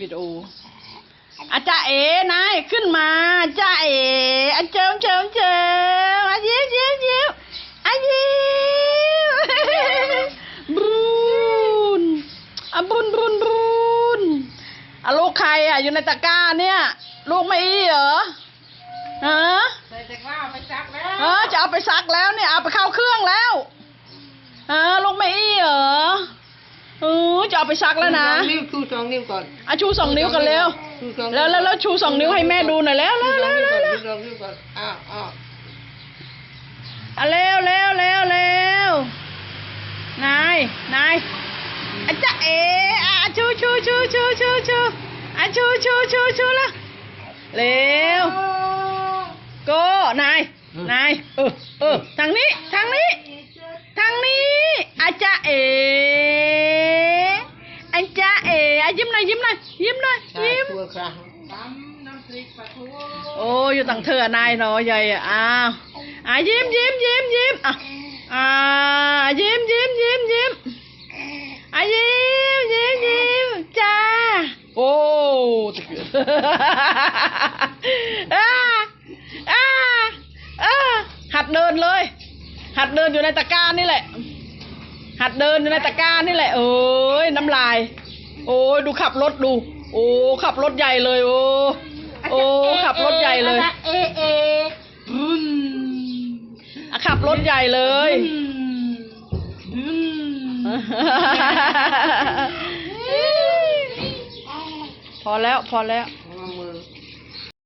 วิดีโออาจารย์เอ๋นายขึ้นมาจ้าเอ๋อาเจิมเจิมเจิมอายิ้มยิ้มยิ้มอายิ้มบรูนอาบุญบุญบุญอาลูกใครอะอยู่ในตะกร้าเนี่ย ลูกไม่อีเหรอฮะใส่แต่ว่าไปซักแล้วเออจะเอาไปซักแล้วเนี่ยเอาไปเข้าเครื่องแล้วฮะลูกไม่อีเหรอเออ จะเอาไปซักแล้วนะชูสองนิ้วชูสองนิ้วก่อนอาชูสองนิ้วกันเร็วชูสองแล้วแล้วแล้วชูสองนิ้วให้แม่ดูหน่อยแล้วชูแล้วสองแล้วนิ้วแล้วก่อนชูสองนิ้วก่อนอ้าวอ้าวอะเร็วเร็วเร็วเร็วนายนายอาจะเออะชูชูชูชูชูชูอะชูชูชูชูละเร็วโก้นายนายเออเออทางนี้ทางนี้ทางนี้อาจะเออาจะเออะ ยิ้มหน่อยยิ้มหน่อยยิ้มหน่อยยิ้ม ตัวครั้งตำน้ำพริกปลาทูโอ้อยู่ต่างเธอนายเนาะใหญ่อะอ้าวอะยิ้มยิ้มยิ้มยิ้มอะอ่ายิ้มยิ้มยิ้มยิ้มอะยิ้มยิ้มยิ้มจ้าโอ้ตะเกียบอ่าอ่าอ่าหัดเดินเลย หัดเดินอยู่ในตะกร้านี่แหละ หัดเดินอยู่ในตะกร้านี่แหละเอ้ยน้ำลาย โอ้ยดูขับรถดู โอ้ขับรถใหญ่เลยโอ้โอ้ขับรถใหญ่เลยเอเอบุนอะขับรถใหญ่เลยบึ้นพอแล้วพอแล้ว